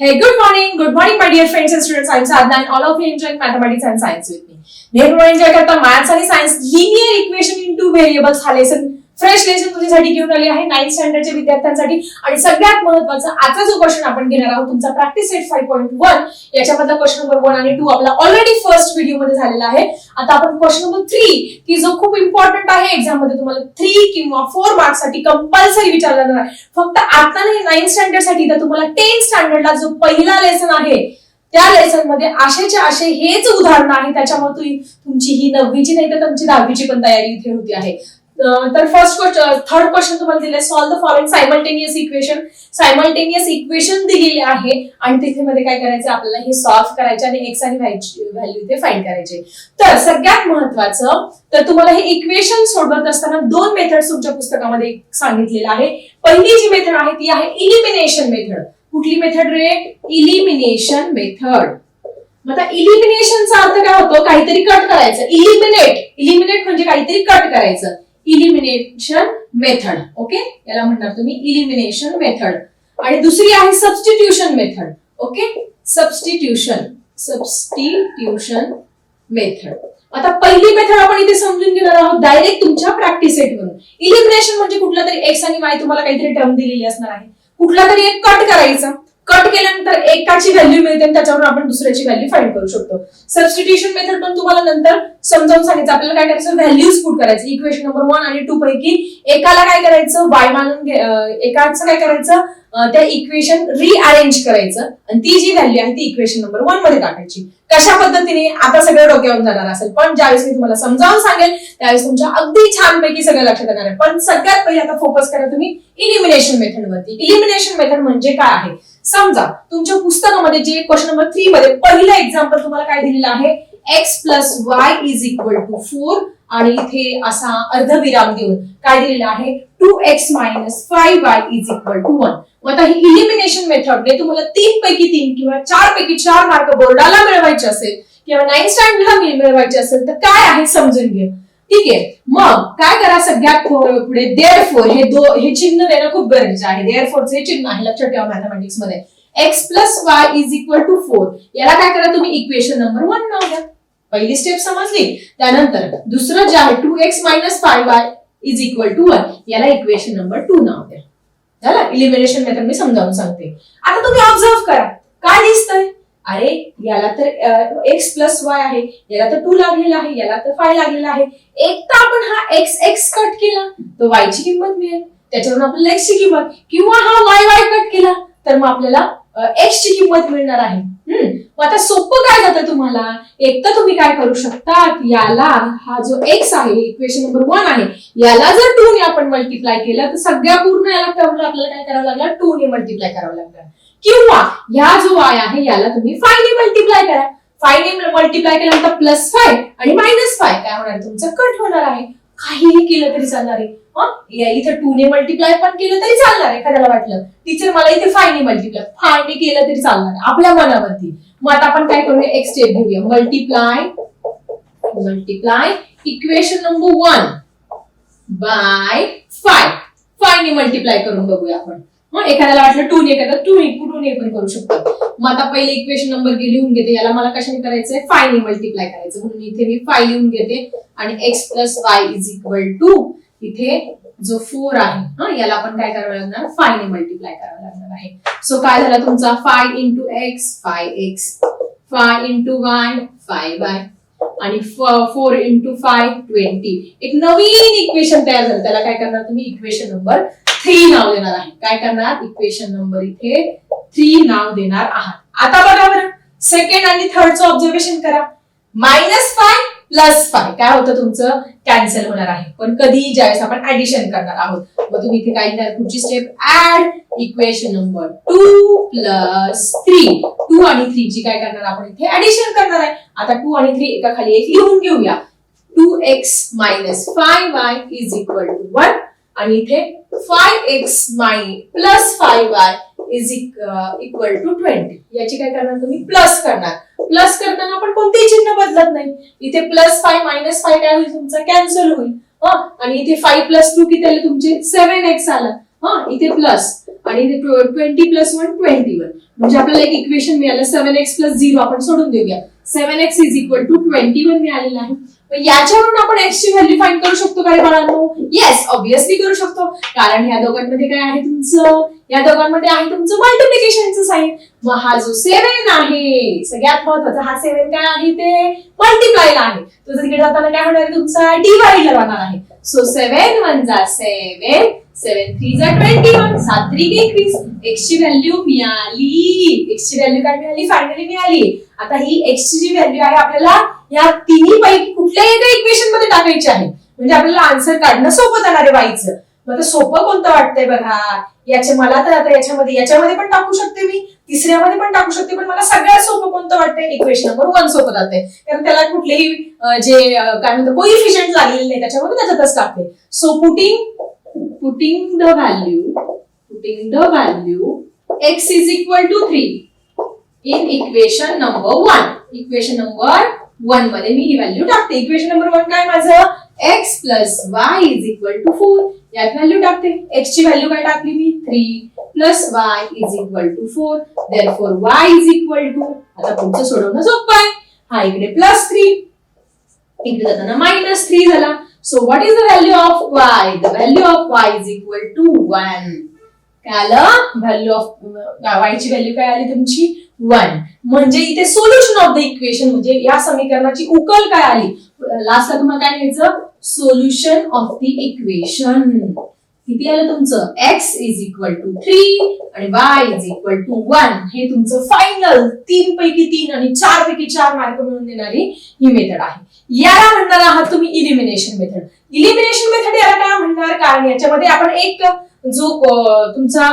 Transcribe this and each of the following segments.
Hey, good morning. Good morning, my dear friends and students. I'm Sadhna and all of you enjoying mathematics and science with me. नेहमी enjoy करता maths आणि science linear equation in two variables हा lesson fresh lesson तुझ्यासाठी घेऊन आली आहे ninth स्टँडर्डच्या विद्यार्थ्यांसाठी. आणि सगळ्यात महत्त्वाचा आजचा जो क्वेश्चन आपण घेणार आहोत तुमचा practice set five point one याच्यामधला question number one आणि टू आपला ऑलरेडी फर्स्ट व्हिडिओमध्ये झालेला आहे. आता आपण क्वेश्चन नंबर थ्री की जो खूप इम्पॉर्टंट आहे एक्झाममध्ये तुम्हाला थ्री किंवा फोर मार्क्ससाठी कंपल्सरी विचारला जाणार. आहे फक्त आता नाही नाईन्थ स्टँडर्डसाठी तर तुम्हाला टेन्थ स्टँडर्डला जो पहिला लेसन आहे त्या लेसनमध्ये आशेच्या आशे हेच उदाहरण आहे. त्याच्यामुळे तुमची ही नववीची नाही तर तुमची दहावीची पण तयारी इथे होती आहे. तर फर्स्ट क्वेश्चन थर्ड क्वेश्चन तुम्हाला दिले solve the following simultaneous equation simultaneous equation दिलेले आहे आणि तिथे मध्ये काय करायचं आपल्याला? हे सॉल्व्ह करायचे आणि एक्स आणि व्हॅल्यू ते फाईंड करायचे. तर सगळ्यात महत्वाचं तर तुम्हाला हे इक्वेशन सोडवत असताना दोन मेथड तुमच्या पुस्तकामध्ये सांगितलेलं आहे. पहिली जी मेथड आहे ती आहे इलिमिनेशन मेथड कुठली मेथड रे? इलिमिनेशन मेथड आता इलिमिनेशनचा अर्थ काय होतो? काहीतरी कट करायचं. इलिमिनेट इलिमिनेट म्हणजे काहीतरी कट करायचं. इलिमिनेशन मेथड ओके याला म्हणणार तुम्ही इलिमिनेशन मेथड आणि दुसरी आहे substitution method okay substitution substitution method आता पहिली मेथड आपण इथे समजून घेणार आहोत डायरेक्ट तुमच्या प्रॅक्टिस सेटवरून इलिमिनेशन म्हणजे कुठला तरी एक्स आणि वाय तुम्हाला काहीतरी टर्म दिलेली असणार आहे. कुठला तरी एक कट करायचा. कट केल्यानंतर एकाची व्हॅल्यू मिळते आणि त्याच्यावर आपण दुसऱ्याची व्हॅल्यू फाईंड करू शकतो. सबस्टिट्यूशन मेथड पण तुम्हाला नंतर समजावून सांगायचं. आपल्याला काय करायचं? व्हॅल्यूज पुट करायचं. इक्वेशन नंबर वन आणि टू पैकी एकाला काय करायचं? वाय मानून एकाचं काय करायचं? त्या इक्वेशन रिअरेंज करायचं. आणि ती जी व्हॅल्यू आहे ती इक्वेशन नंबर वनमध्ये टाकायची. कशा पद्धतीने? आता सगळं डोक्यावरून जाणार असेल. पण ज्यावेळेस मी तुम्हाला समजावून सांगेल त्यावेळेस तुमच्या अगदी छानपैकी सगळं लक्षात येणार आहे. पण सगळ्यात पहिले आता फोकस करा तुम्ही इलिमिनेशन मेथड वरती. इलिमिनेशन मेथड म्हणजे काय आहे? समजा तुमच्या पुस्तकामध्ये जे क्वेश्चन नंबर थ्री मध्ये पहिलं एक्झाम्पल तुम्हाला काय दिलेलं आहे? X plus Y is equal to four आणि इथे असा अर्धविराम देऊन काय दिलेला आहे? Two X minus five Y is equal to one मग आता ही इलिमिनेशन मेथडने तुम्हाला तीन पैकी तीन किंवा चार पैकी चार मार्क बोर्डाला मिळवायचे असेल किंवा नाईन स्टँडला मिळवायचे असेल तर काय आहे समजून घे ठीक आहे. मग काय करा सगळ्यात पुढे देअर फोर हे दो हे चिन्ह देणं खूप गरजेचं आहे. देअर फोरचे चिन्ह आहे. लक्षात ठेवा मॅथमॅटिक्समध्ये. X plus Y is equal to four याला काय करा तुम्ही? इक्वेशन नंबर वन नाव द्या पहिली स्टेप समजली. त्यानंतर दुसरं जे आहे two X minus five Y is equal to one याला इक्वेशन नंबर टू नाव द्या. झालं? इलिमिनेशन मेथड मी समजावून सांगते. आता तुम्ही ऑब्झर्व करा. काय दिसतंय? अरे याला तर एक्स प्लस वाय आहे याला तर टू लागलेला आहे याला तर फाय लागलेला आहे. एक तर आपण हा एक्स एक्स कट केला तर वाय ची किंमत मिळेल. त्याच्यावरून आपल्याला एक्स ची किंमत किंवा हा वाय वाय कट केला तर मग आपल्याला एक्स ची किंमत मिळणार आहे. हम्म. मग आता सोपं काय जातं तुम्हाला? एक तर तुम्ही काय करू शकतात याला हा जो एक्स आहे इक्वेशन नंबर वन आहे याला जर टू ने आपण मल्टिप्लाय केलं तर सगळ्या पूर्ण याला आपल्याला काय करावं लागणार? टू ने मल्टिप्लाय करावं लागणार. किंवा ह्या जो वाय आहे याला तुम्ही फायने मल्टिप्लाय करा. फायने मल्टिप्लाय केल्यानंतर प्लस फाय आणि मायनस फाय काय होणार? तुमचं कट होणार आहे. काहीही केलं तरी चालणार आहे. या इथे टू ने मल्टिप्लाय पण केलं तरी चालणार आहे एखाद्याला वाटलं. टीचर मला इथे फायने मल्टिप्लाय फायने केलं तरी चालणार आहे आपल्या मनावरती. मग आता आपण काय करूया? एक स्टेप घेऊया. Multiply multiply equation number one by five फायने multiply करून बघूया आपण. एखाद्याला वाटलं टू ने करता टू ने टू ने पण करू शकतो. मग आता पहिले इक्वेशन नंबर लिहून घेते याला मला कशाने करायचंय? फाय ने मल्टिप्लाय करायचं. म्हणून इथे मी फाय लिहून घेते आणि X plus Y is equal to इथे जो फोर आहे हा याला आपण काय करावं लागणार? फाय ने मल्टिप्लाय करावं लागणार आहे. सो काय झाला तुमचा? Five into X five X five into Y five Y आणि फोर इंटू फाय ट्वेंटी एक नवीन इक्वेशन तयार झालं. त्याला काय करणार तुम्ही? इक्वेशन नंबर थ्री नाव देणार आहे. काय करणार? इक्वेशन नंबर इथे थ्री नाव देणार आहात. आता बघा बरं. सेकंड आणि थर्डचं ऑब्झर्वेशन करा. मायनस फाय प्लस फाय काय होतं तुमचं? कॅन्सल होणार आहे. पण कधी ज्यावेळेस आपण ऍडिशन करणार आहोत. मग तुम्ही इथे काय लिहिणार? पुढची step add equation number two plus three two आणि थ्री ची काय करणार आपण इथे ऍडिशन करणार आहे. आता टू आणि थ्री एका खाली एक लिहून घेऊया. Two X minus five Y is equal to one आणि इथे five X my plus five Y is equal to twenty याची काय करणार तुम्ही? प्लस करणार. प्लस करताना आपण कोणतेही चिन्ह बदलत नाही. इथे प्लस फाय मायनस फाय काय होईल तुमचं? कॅन्सल होईल. हा? आणि इथे फाय प्लस टू किती आले? तुमचे सेव्हन एक्स आला. हा? इथे प्लस आणि इथे twenty plus one twenty one म्हणजे आपल्याला एक इक्वेशन मिळालं. सेव्हन एक्स प्लस झिरो आपण सोडून देऊया. Seven X is equal to twenty one मिळालेला आहे. याच्यावरून आपण एक्स ची व्हॅल्यू फाईंड करू शकतो काय बाळांनो? येस ऑब्विसली करू शकतो. कारण या दोघांमध्ये काय आहे तुमचं? या दोघांमध्ये आहे तुमचं मल्टिप्लिकेशनचं साईन मग हा जो सेव्हन आहे सगळ्यात महत्त्वाचा हा सेव्हन काय आहे ते मल्टिप्लायला आहे. तो तिकडे जाताना काय होणार आहे? तुमचा डिवाइडला राहणार आहे. सो सेव्हन वन जा सेव्हन सेव्हन थ्री जा ट्वेंटी वन सात थ्री एकवीस एक्स ची व्हॅल्यू मिळाली. एक्स ची व्हॅल्यू काय मिळाली? फायनली मिळाली. आता ही एक्सची जी व्हॅल्यू आहे आपल्याला या तिन्ही पैकी कुठल्याही एका इक्वेशनमध्ये टाकायची आहे. म्हणजे आपल्याला आन्सर काढणं सोपं जाणार आहे वाईचं मग आता सोपं कोणतं वाटतंय बघा? याचे मला तर आता याच्यामध्ये याच्यामध्ये पण टाकू शकते मी तिसऱ्यामध्ये पण टाकू शकते पण मला सगळ्यात सोपं कोणतं वाटतंय? इक्वेशन नंबर वन सोपं जाते कारण त्याला कुठलेही जे काय म्हणतो कोइफिशियंट लागलेले नाही त्याच्यामध्ये त्याच्यातच टाकते. So putting putting the value putting the value X is equal to three in equation number one equation number वनमध्ये मी ही व्हॅल्यू टाकते. इक्वेशन नंबर वन काय माझं? X plus Y is equal to four यात व्हॅल्यू टाकते. X ची value काय टाकली मी? Three plus Y is equal to four there four Y is equal to आता पुढचं सोडवणं सोपं आहे. हा इकडे प्लस थ्री इकडे जाताना मायनस थ्री झाला. So what is the value of Y the value of Y is equal to one काय आलं व्हॅल्यू ऑफ वायची व्हॅल्यू काय आली तुमची? वन म्हणजे इथे सोल्युशन ऑफ द इक्वेशन म्हणजे या समीकरणाची उकल काय आली? लास्ट तुम्हाला काय घ्यायचं सोल्युशन ऑफ द इक्वेशन किती आलं तुमचं? X is equal to three आणि Y is equal to one हे तुमचं फायनल तीन पैकी तीन आणि चार पैकी चार मार्क मिळून देणारी ही मेथड आहे. याला म्हणणार आहात तुम्ही इलिमिनेशन मेथड इलिमिनेशन मेथड याला काय म्हणणार? कारण याच्यामध्ये आपण एक जो तुमचा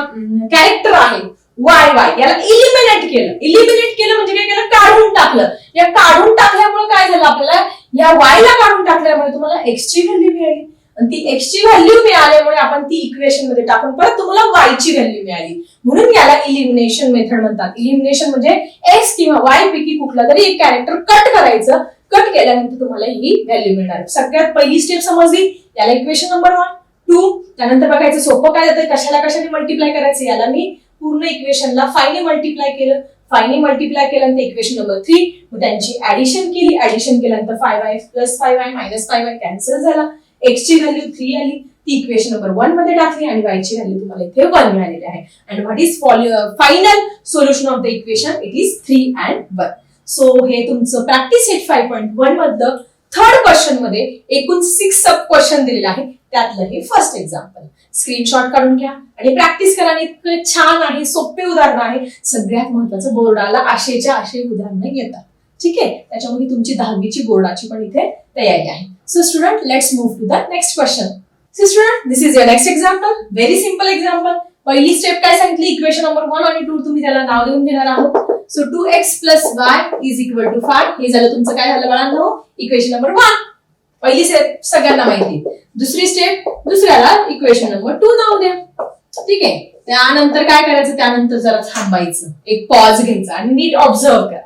कॅरेक्टर आहे वाय वाय याला इलिमिनेट केलं. इलिमिनेट केलं म्हणजे काय केलं? काढून टाकलं. या काढून टाकल्यामुळे काय झालं आपल्याला? या वाय ला काढून टाकल्यामुळे तुम्हाला एक्सची व्हॅल्यू मिळाली. आणि ती एक्सची व्हॅल्यू मिळाल्यामुळे आपण ती इक्वेशनमध्ये टाकून परत तुम्हाला वाय ची व्हॅल्यू मिळाली. म्हणून याला इलिमिनेशन मेथड म्हणतात. इलिमिनेशन म्हणजे एक्स किंवा वाय पैकी कुठला तरी एक कॅरेक्टर कट करायचं. कट केल्यानंतर तुम्हाला ही व्हॅल्यू मिळणार सगळ्यात पहिली स्टेप समजली? याला इक्वेशन नंबर वन टू त्यानंतर बघायचं सोपं काय जातं? कशाला कशाने मल्टिप्लाय करायचं? याला मी पूर्ण इक्वेशनला फायने मल्टिप्लाय केलं. फायने मल्टिप्लाय केल्यानंतर इक्वेशन नंबर थ्री मग त्यांची ऍडिशन केली. ऍडिशन केल्यानंतर five Y plus five Y minus five Y cancel झाला. एक्स ची व्हॅल्यू थ्री आली. ती इक्वेशन नंबर वनमध्ये टाकली आणि वाय ची व्हॅल्यू तुम्हाला इथे वन मिळालेली आहे. And what is final solution of the equation it is three and one so हे तुमचं practice set five point one मधलं थर्ड क्वेश्चनमध्ये एकूण सिक्स सब क्वेश्चन दिलेलं आहे त्यातलं हे फर्स्ट एक्झाम्पल स्क्रीनशॉट काढून घ्या आणि प्रॅक्टिस करा. आणि इतकं छान आहे सोपे उदाहरण आहे. सगळ्यात महत्वाचं बोर्डाला आशेच्या आशे उदाहरणं येतात. ठीक आहे? त्याच्यामुळे तुमची दहावीची बोर्डाची पण इथे तयारी आहे. So student let's move to the next question so student this is your next example very simple example पहिली स्टेप काय सांगितली? इक्वेशन नंबर वन आणि टू तुम्ही त्याला नाव देऊन घेणार आहोत. So two X plus Y is equal to five हे झालं तुमचं काय झालं बाळांनो? इक्वेशन नंबर वन पहिली स्टेप सगळ्यांना माहिती. दुसरी स्टेप दुसऱ्याला इक्वेशन नंबर टू नाव द्या. ठीक आहे? त्यानंतर काय करायचं? त्यानंतर जरा थांबायचं. एक पॉज घ्यायचा आणि नीट ऑब्झर्व करा.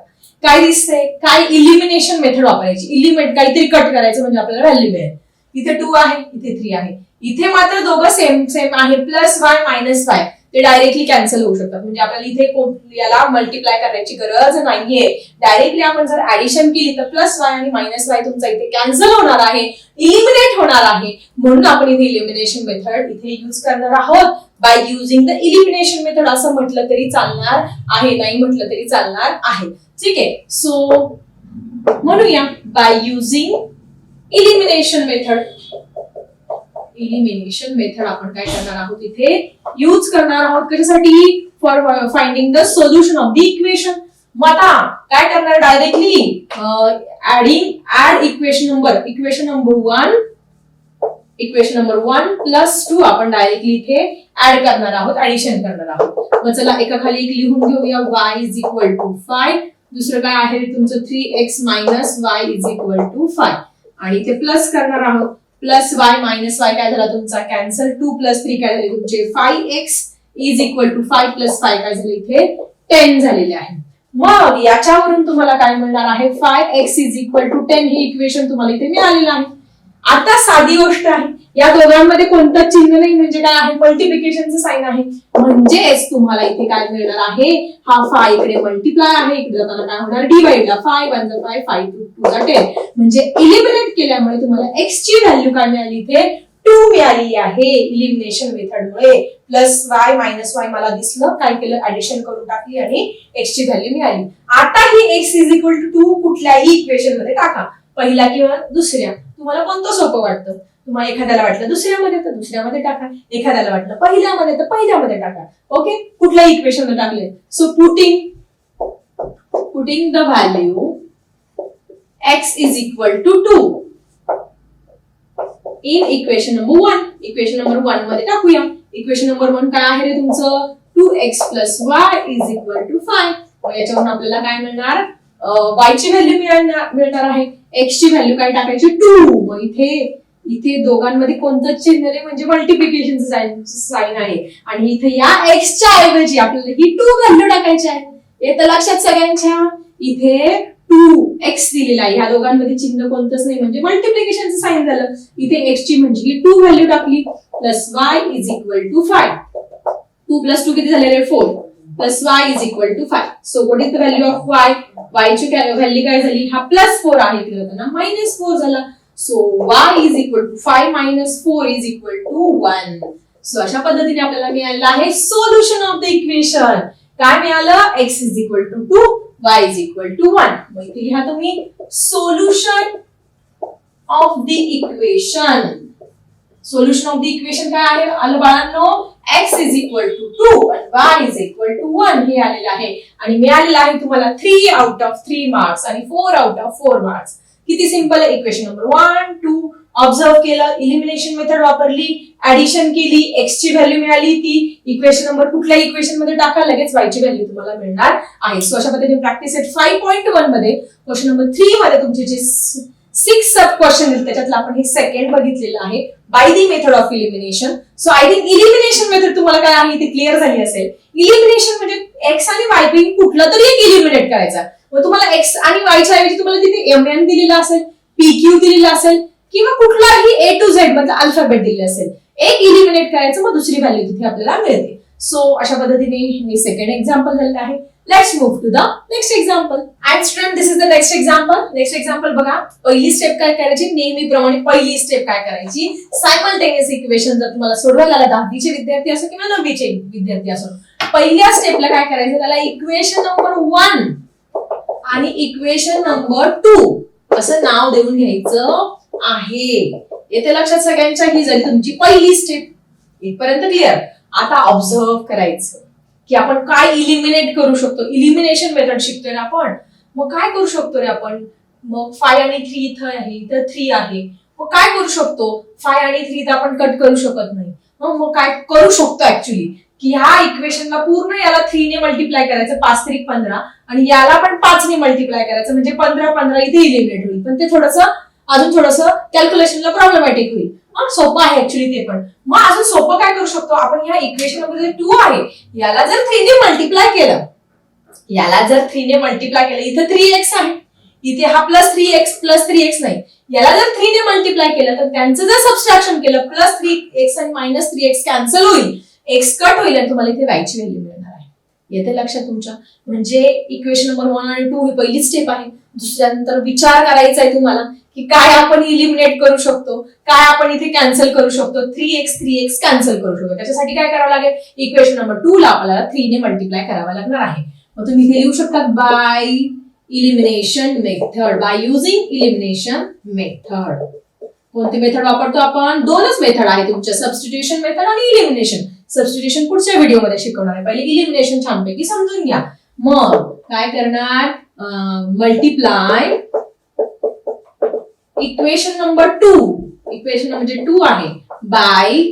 काय दिसतंय? काय इलिमिनेशन मेथड वापरायची? इलिमिनेट काहीतरी कट करायचं म्हणजे आपल्याला व्हॅल्यू मिळेल. इथे टू आहे इथे थ्री आहे. इथे मात्र दोघं सेम सेम आहे. प्लस वाय मायनस वाय ते डायरेक्टली कॅन्सल होऊ शकतात. म्हणजे आपल्याला इथे याला मल्टिप्लाय करायची गरज नाहीये. डायरेक्टली आपण जर ऍडिशन केली तर प्लस वाय आणि मायनस वाय तुमचा इथे कॅन्सल होणार आहे. इलिमिनेट होणार आहे. म्हणून आपण इथे इलिमिनेशन मेथड इथे युज करणार आहोत. By using the elimination method असं म्हटलं तरी चालणार आहे नाही म्हटलं तरी चालणार आहे. ठीक आहे? सो म्हणूया. By using elimination method elimination method आपण काय करणार आहोत इथे? यूज करणार आहोत. कशासाठी? For finding the solution of the equation मग आता काय करणार directly adding add equation number equation number one equation number one plus two आपण डायरेक्टली इथे ऍड करणार आहोत ऍडिशन करणार आहोत. मग चला एका खाली एक लिहून घेऊया. Y is equal to five दुसरं काय आहे? तुमचं three X minus Y is equal to five आणि इथे प्लस करणार आहोत. प्लस वाय मायनस वाय काय झाला तुमचा? कॅन्सल. टू प्लस थ्री काय झाले तुमचे? Five X is equal to five plus five काय झाले इथे? टेन झालेले आहे. मग याच्यावरून तुम्हाला काय मिळणार आहे? Five X is equal to ten. He equation तुम्हाला इथे मिळालेलं आहे. आता साधी गोष्ट आहे. या दोघांमध्ये कोणतं चिन्ह नाही म्हणजे काय आहे? मल्टिप्लिकेशनचं साईन आहे. म्हणजेच तुम्हाला इथे काय मिळणार आहे? हा फाय इकडे मल्टिप्लाय आहे. इकडे जाताना काय होणार? डिवाइडला फाय वन जा फाय फाय टू टू जा टेन म्हणजे इलिमिनेट केल्यामुळे तुम्हाला एक्स ची व्हॅल्यू काय मिळाली इथे टू मिळाली आहे. इलिमिनेशन मेथडमुळे प्लस वाय मायनस वाय मला दिसलं. काय केलं? ऍडिशन करून टाकली आणि एक्स ची व्हॅल्यू मिळाली. आता ही X is equal to two कुठल्याही इक्वेशनमध्ये टाका. पहिल्या किंवा दुसऱ्या. तुम्हाला कोणतं सोपं वाटतं? तुम्हाला एखाद्याला वाटलं दुसऱ्यामध्ये तर दुसऱ्यामध्ये टाका. एखाद्याला वाटलं पहिल्यामध्ये तर पहिल्यामध्ये टाका. ओके कुठल्या इक्वेशन टाकले. So putting putting the value X is equal to two in equation number one equation number वनमध्ये टाकूया. इक्वेशन नंबर वन काय आहे रे तुमचं? Two X plus Y is equal to five याच्यावरून आपल्याला काय मिळणार? वायची व्हॅल्यू मिळणार आहे. एक्सची व्हॅल्यू काय टाकायची? टू मग इथे इथे दोघांमध्ये कोणतं चिन्ह रे म्हणजे मल्टिप्लिकेशन साईन आहे. आणि इथे या एक्सच्या ऐवजी आपल्याला ही टू व्हॅल्यू टाकायची आहे. येतं लक्षात सगळ्यांच्या. इथे टू एक्स दिलेला आहे. ह्या दोघांमध्ये चिन्ह कोणतंच नाही म्हणजे मल्टिप्लिकेशनचं साईन झालं. इथे एक्सची म्हणजे ही टू व्हॅल्यू टाकली. Plus Y is equal to five two plus two किती झालेले? Four plus Y is equal to five. So what is the value of Y वायची value काय झाली? हा प्लस फोर आहे तिथे होता मायनस फोर झाला. So Y is equal to five minus four is equal to one so अशा पद्धतीने आपल्याला मिळालेलं आहे सोल्युशन ऑफ द इक्वेशन काय मिळालं? X is equal to two y is equal to one मग इथे लिहा तुम्ही solution of the equation solution of the equation काय आहे? आलं बाळांनो x is equal to two y is equal to one हे आलेलं आहे. आणि मिळालेलं आहे तुम्हाला three out of three marks आणि four out of four marks किती सिंपल आहे? Equation number one two observe केलं इलिमिनेशन मेथड वापरली ऍडिशन केली एक्स ची व्हॅल्यू मिळाली ती. इक्वेशन नंबर कुठल्या इक्वेशनमध्ये टाका? लगेच वायची व्हॅल्यू तुम्हाला मिळणार आहे. सो अशा पद्धतीने प्रॅक्टिस एट फाईव्ह पॉईंट वनमध्ये क्वेश्चन नंबर थ्री मध्ये तुमचे जे सिक्स सब क्वेश्चन त्याच्यातला त्याच्यातलं आपण हे सेकंड बघितलेलं आहे. By the method of elimination so I think elimination method तुम्हाला काय आहे? ती क्लिअर झाली असेल. इलिमिनेशन म्हणजे एक्स आणि वाय पैकी कुठलं तरी एक इलिमिनेट करायचा. मग तुम्हाला एक्स आणि वायच्या ऐवजी तुम्हाला तिथे एम एन दिलेला असेल पी क्यू दिलेला असेल किंवा कुठलाही ए टू झेड मधलं अल्फाबेट दिले असेल. एक इलिमिनेट करायचं मग दुसरी व्हॅल्यू तिथे आपल्याला मिळते. सो अशा पद्धतीने हे सेकंड एक्झाम्पल झालेलं आहे. Let's move to the next example and student this is the next example next example बघा. पहिली स्टेप काय करायची? नेहमीप्रमाणे पहिली स्टेप काय करायची? सायमल्टेनियस इक्वेशन जर तुम्हाला सोडवायला आला दहावीचे विद्यार्थी असो किंवा नववीचे विद्यार्थी असो पहिल्या स्टेपला काय करायचं? त्याला इक्वेशन नंबर वन आणि इक्वेशन नंबर टू असं नाव देऊन घ्यायचं आहे. येते लक्षात सगळ्यांच्या ही झाली तुमची पहिली स्टेप इथपर्यंत क्लिअर आता ऑब्झर्व करायचं. की आपण काय इलिमिनेट करू शकतो? इलिमिनेशन मेथड शिकतोय ना आपण. मग काय करू शकतो रे आपण? मग फाय आणि थ्री इथं आहे इथं थ्री आहे. मग काय करू शकतो? फाय आणि थ्री तर आपण कट करू शकत नाही. मग मग काय करू शकतो ऍक्च्युली की ह्या इक्वेशनला पूर्ण याला थ्रीने मल्टिप्लाय करायचं पाच त्रिक पंधरा. आणि याला पण पाचने मल्टिप्लाय करायचं म्हणजे पंधरा पंधरा इथे इलिमिनेट होईल. पण ते थोडंसं अजून थोडंसं कॅल्क्युलेशनला प्रॉब्लेमॅटिक होईल. हा सोपं आहे ऍक्च्युली ते पण. मग अजून सोपं काय करू शकतो? आपण ह्या इक्वेशनमध्ये टू आहे याला जर थ्रीने मल्टिप्लाय केलं याला जर थ्रीने मल्टिप्लाय केलं इथं थ्री एक्स आहे. इथे हा plus three x plus three x नाही. याला जर थ्रीने मल्टिप्लाय केलं तर त्यांचं जर सबस्ट्रॅक्शन केलं प्लस थ्री एक्स आणि मायनस थ्री एक्स कॅन्सल होईल. एक्स कट होईल आणि तुम्हाला इथे व्हायची व्हॅल्यू मिळणार आहे. येते लक्षात तुमच्या? म्हणजे इक्वेशन नंबर वन आणि टू ही पहिली स्टेप आहे. दुसऱ्यानंतर विचार करायचा आहे तुम्हाला की काय आपण इलिमिनेट करू शकतो काय आपण इथे कॅन्सल करू शकतो. Three x three x cancel करू शकतो. त्याच्यासाठी काय करावं लागेल? इक्वेशन नंबर टू ला आपल्याला थ्रीने मल्टिप्लाय करावं लागणार आहे. मग तुम्ही इथे लिहू शकता by elimination method by using elimination method कोणती मेथड वापरतो आपण? दोनच मेथड आहे तुमच्या सबस्टिट्युशन मेथड आणि इलिमिनेशन सबस्टिट्युशन पुढच्या व्हिडिओमध्ये शिकवणार आहे. पहिले इलिमिनेशन छानपैकी समजून घ्या. मग काय करणार? Multiply equation number two equation म्हणजे टू आहे. बाय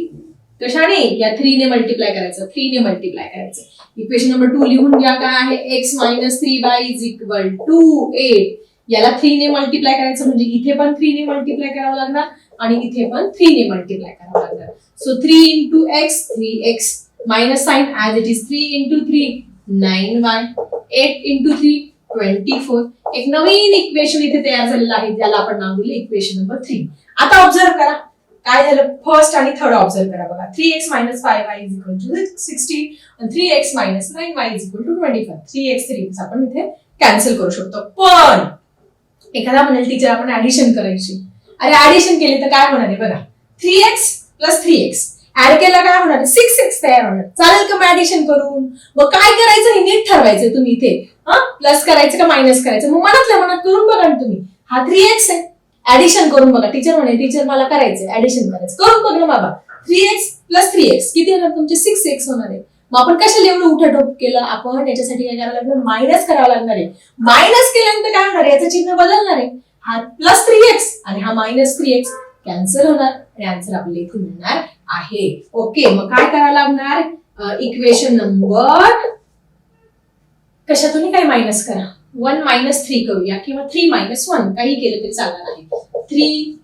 कशाने? या थ्रीने मल्टिप्लाय करायचं. थ्रीने मल्टिप्लाय करायचं. इक्वेशन नंबर टू लिहून घ्या काय आहे? X minus three y is equal to eight याला थ्रीने मल्टिप्लाय करायचं म्हणजे इथे पण थ्रीने मल्टिप्लाय करावं लागणार आणि इथे पण थ्रीने मल्टिप्लाय करावं लागणार. So three into x three x minus sign as it is three into three nine y eight into three twenty four एक नवीन इक्वेशन इथे तयार झालेलं आहे ज्याला आपण नाव दिलं इक्वेशन नंबर थ्री आता ऑब्झर्व करा. काय झालं? फर्स्ट आणि थर्ड ऑब्झर्व करा बघा. Three x minus five y is equal to sixty three x minus nine y is equal to twenty five three x three x आपण इथे कॅन्सल करू शकतो. पण एखादा म्हणेल टीचर आपण ऍडिशन करायची. अरे ऍडिशन केली तर काय होणार आहे? बघा. Three x plus three x add केला काय होणार सिक्स एक्स तयार होणार. चालेल का मग ऍडिशन करून? मग काय करायचं? हे नीट ठरवायचं तुम्ही इथे. हा? प्लस करायचं का मायनस करायचं? मग मनातल्या मनात करून बघा ना तुम्ही. हा थ्री एक्स आहे. ऍडिशन करून बघा. टीचर म्हणे टीचर मला करायचं ऍडिशन करायचं. करून बघ ना बाबा. Three x plus three x किती होणार तुमचे? सिक्स एक्स होणार आहे. मग आपण कशाला एवढं उठाठोप केलं? आपण याच्यासाठी काय करावं लागणार? मायनस करावं लागणार आहे. मायनस केल्यानंतर काय होणार? याचं चिन्ह बदलणार आहे. हा प्लस थ्री एक्स आणि हा मायनस थ्री एक्स कॅन्सल होणार. आणि आन्सर आपल्याला इथे मिळणार. आहे. ओके मग काय करावं लागणार? इक्वेशन नंबर कशातूनही काय मायनस करा. वन मायनस थ्री करूया किंवा थ्री मायनस वन काही केलं तरी चालणार आहे. थ्री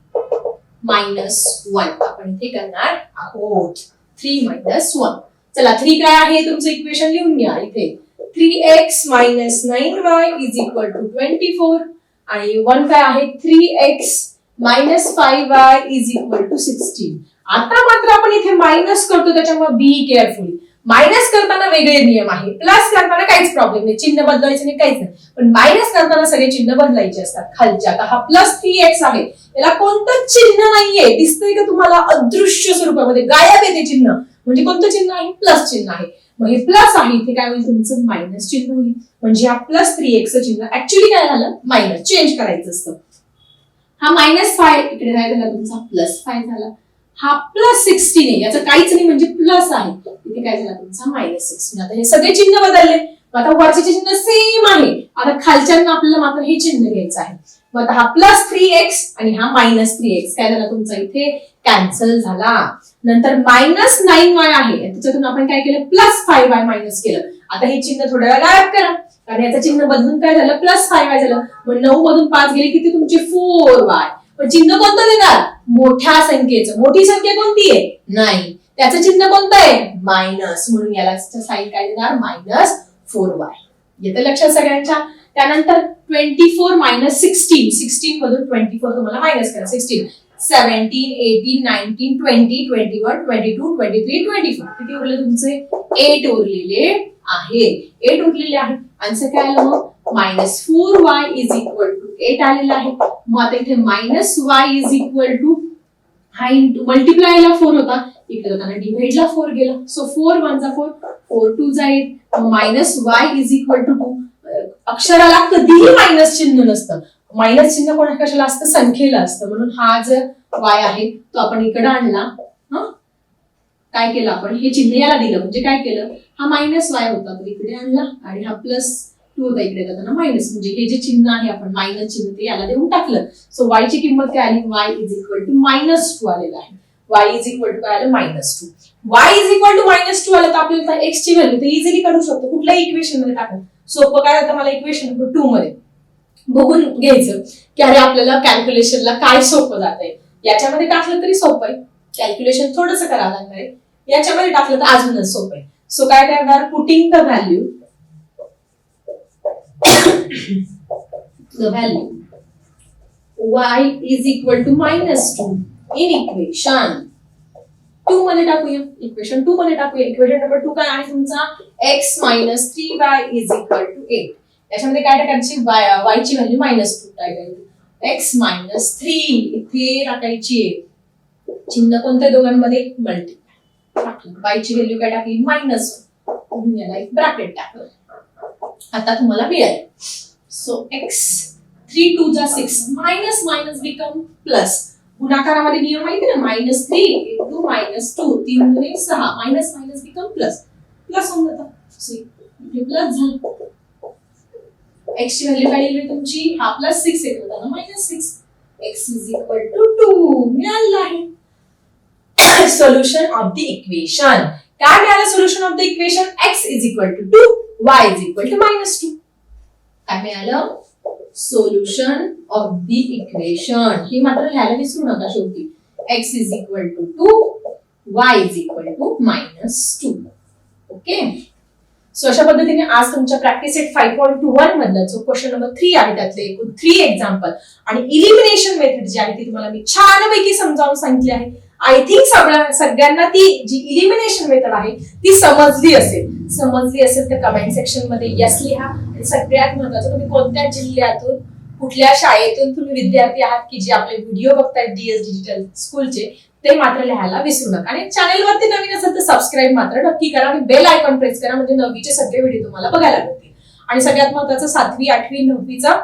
मायनस वन आपण इथे करणार आहोत. थ्री मायनस वन चला थ्री काय आहे तुमचं इक्वेशन लिहून घ्या इथे. Three x minus nine y is equal to twenty four आणि वन काय आहे? Three x minus five y is equal to sixteen आता मात्र आपण इथे मायनस करतो त्याच्यामुळे बी केअरफुल मायनस करताना वेगळे नियम आहे. प्लस करताना काहीच प्रॉब्लेम नाही. चिन्ह बदलायचं नाही काहीच नाही. पण मायनस करताना सगळे चिन्ह बदलायचे असतात खालच्या आता हा प्लस थ्री एक्स आहे. याला कोणतं चिन्ह नाहीये. दिसतंय का तुम्हाला अदृश्य स्वरूपामध्ये? गायब आहे ते चिन्ह. म्हणजे कोणतं चिन्ह आहे? प्लस चिन्ह आहे. मग हे प्लस आहे. इथे काय होईल? तुमचं मायनस चिन्ह होईल. म्हणजे हा प्लस थ्री एक्स चिन्ह ऍक्च्युली काय झालं? मायनस चेंज करायचं असतं. हा मायनस फाय इकडे काय झाला? तुमचा प्लस फाय झाला. हा प्लस सिक्स्टीन आहे याचं काहीच नाही म्हणजे प्लस आहे. इथे काय झाला? तुमचा मायनस सिक्स्टीन आता हे सगळे चिन्ह बदलले. मग आता वरचे चिन्ह सेम आहे. आता खालच्यांना आपल्याला मात्र हे चिन्ह घ्यायचं आहे. मग आता हा प्लस थ्री एक्स आणि हा मायनस थ्री एक्स काय झाला? तुमचा इथे कॅन्सल झाला. नंतर मायनस नाईन वाय आहे. त्याच्यातून आपण काय केलं? प्लस फाय वाय मायनस केलं. आता हे चिन्ह थोड्या वेळा गायब करा. कारण याचं चिन्ह बदलून काय झालं? प्लस फाय वाय झालं. मग नऊ मधून पाच गेले किती तुमचे फोर वाय पण चिन्ह कोणतं देणार? मोठ्या संख्येचं. मोठी संख्या कोणती आहे? नाही. त्याचं चिन्ह कोणतं आहे? मायनस. म्हणून याला साईन काय देणार? मायनस फोर वाय येतं लक्षात सगळ्यांच्या? त्यानंतर twenty four minus sixteen sixteen मधून ट्वेंटी फोर तुम्हाला मायनस करा. Sixteen seventeen eighteen nineteen twenty twenty one twenty two twenty three twenty four किती उरले तुमचे? एट उरलेले आहे एट उरलेले आहे आन्सर काय आलं मग? Minus four y is equal to eight आलेला आहे. मग आता इथे minus y is equal to हा इंटू मल्टिप्लायला फोर होता. इकडे जाताना डिव्हाइडला फोर गेला. सो फोर वन जा फोर फोर टू जा eight minus y is equal to two अक्षराला कधीही मायनस चिन्ह नसतं. मायनस चिन्ह कोणा कशाला असतं? संख्येला असतं. म्हणून हा जर वाय आहे तो आपण इकडे आणला. काय केलं आपण? हे चिन्ह याला दिलं. म्हणजे काय केलं? हा मायनस वाय होता. तर इकडे आणला आणि हा प्लस टू होता इकडे जाताना मायनस म्हणजे हे जे चिन्ह आहे आपण मायनस चिन्ह ते याला देऊन टाकलं. सो वाय ची किंमत काय आली? Y is equal to minus two आलेलं आहे. वाय इज इक्वल टू काय आलं? Minus two y is equal to minus two आलं तर आपल्याला एक्स ची व्हॅल्यू तर इझिली काढू शकतो. कुठल्याही इक्वेशनमध्ये टाकून सोपं काय आता मला इक्वेशन नंबर टू मध्ये. बघून घ्यायचं की अरे आपल्याला कॅल्क्युलेशनला काय सोपं जात आहे याच्यामध्ये टाकलं तरी सोपं आहे. कॅल्क्युलेशन थोडंसं करावं लागणार आहे. याच्यामध्ये टाकलं तर अजूनच सोपं आहे. सो काय करणार? Putting the value the value. Y is equal to minus 2 in equation. 2 मध्ये टाकूया. इक्वेशन 2 मध्ये टाकूया. इक्वेशन नंबर 2 काय आहे तुमचा? X minus 3y is equal to 8 याच्यामध्ये काय टाकायची? Y uh, y ची व्हॅल्यू मायनस टू टाकायची x मायनस थ्री इथे टाकायची आहे. चिन्ह कोणत्या दोघांमध्ये? मल्टी y ची व्हॅल्यू काय टाकली? मायनस म्हणून याला एक ब्रॅकेट टाकलं. आता तुम्हाला मिळेल सो एक्स थ्री टू जा six minus minus become plus गुणाकारामध्ये नियम माहिती ना? Minus three into minus two तीन गुणे सहा. Minus minus become plus plus होऊन जातं. प्लस झालं. एक्स ची व्हॅल्यू काय येईल तुमची? हा प्लस सिक्स येत होता ना minus six x is equal to two मिळालं आहे. सोल्युशन ऑफ द इक्वेशन काय मिळालं? Solution of the equation x is equal to two y is equal to minus two काय मिळालं? सोल्युशन ऑफ द इक्वेशन हे मात्र लिहायला विसरू नका शेवटी. X is equal to two y is equal to minus two okay so अशा पद्धतीने आज तुमच्या practice eight five point two one मधला जो क्वेश्चन नंबर थ्री आहे त्यातले एकूण थ्री एक्झाम्पल आणि इलिमिनेशन मेथड जी आहे ती तुम्हाला मी छानपैकी समजावून सांगितली आहे. आय थिंक सगळ्या सगळ्यांना ती जी इलिमिनेशन मेथड आहे ती समजली असेल. समजली असेल तर कमेंट सेक्शनमध्ये यस लिहा. आणि सगळ्यात महत्वाचं तुम्ही कोणत्या जिल्ह्यातून कुठल्या शाळेतून तुम्ही विद्यार्थी आहात की जे आपले व्हिडिओ बघतायत डीएस डिजिटल स्कूलचे ते मात्र लिहायला विसरू नका. आणि चॅनेलवरती नवीन असेल तर सबस्क्राईब मात्र नक्की करा आणि बेल आयकॉन प्रेस करा म्हणजे नववीचे सगळे व्हिडिओ तुम्हाला बघायला मिळतील. आणि सगळ्यात महत्वाचं सातवी आठवी नववीचा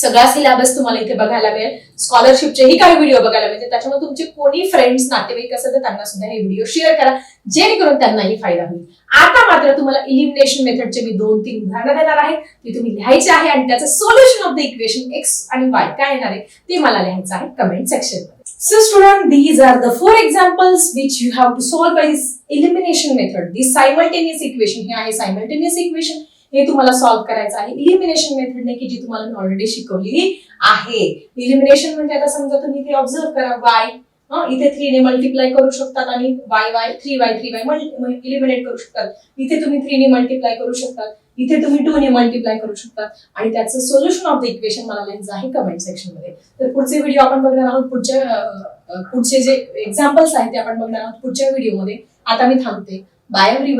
सगळा सिलेबस तुम्हाला इथे बघायला मिळेल. स्कॉलरशिपचेही काही व्हिडिओ बघायला मिळतील. त्याच्यामुळे तुमचे कोणी फ्रेंड्स नातेवाईक असेल तर त्यांना सुद्धा हे व्हिडिओ शेअर करा. जेणेकरून त्यांनाही फायदा होईल. आता मात्र तुम्हाला इलिमिनेशन मेथडचे मी दोन तीन उदाहरणं देणार आहे. ती तुम्ही लिहायचे आहे आणि त्याचं solution of the equation x आणि वाय काय येणार आहे ते मला लिहायचं आहे कमेंट सेक्शनमध्ये. So student, these are the four examples which you have to solve by this elimination method. This simultaneous equation हे आहे simultaneous equation. हे तुम्हाला सॉल्व्ह करायचं आहे. इलिमिनेशन मेथडने की जी तुम्हाला मी ऑलरेडी शिकवलेली आहे. इलिमिनेशन म्हणजे आता समजा तुम्ही इथे ऑब्झर्व करा वाय इथे थ्री ने मल्टिप्लाय करू शकतात आणि y y three y three y eliminate करू शकतात. इथे तुम्ही थ्री ने मल्टिप्लाय करू शकतात. इथे तुम्ही टू ने मल्टिप्लाय करू शकता आणि त्याचं सोल्युशन ऑफ द इक्वेशन मला लिहायचं आहे कमेंट सेक्शनमध्ये. तर पुढचे व्हिडिओ आपण बघणार आहोत. पुढच्या पुढचे जे एक्झाम्पल्स आहेत ते आपण बघणार आहोत पुढच्या व्हिडिओमध्ये आता मी थांबते. Bye every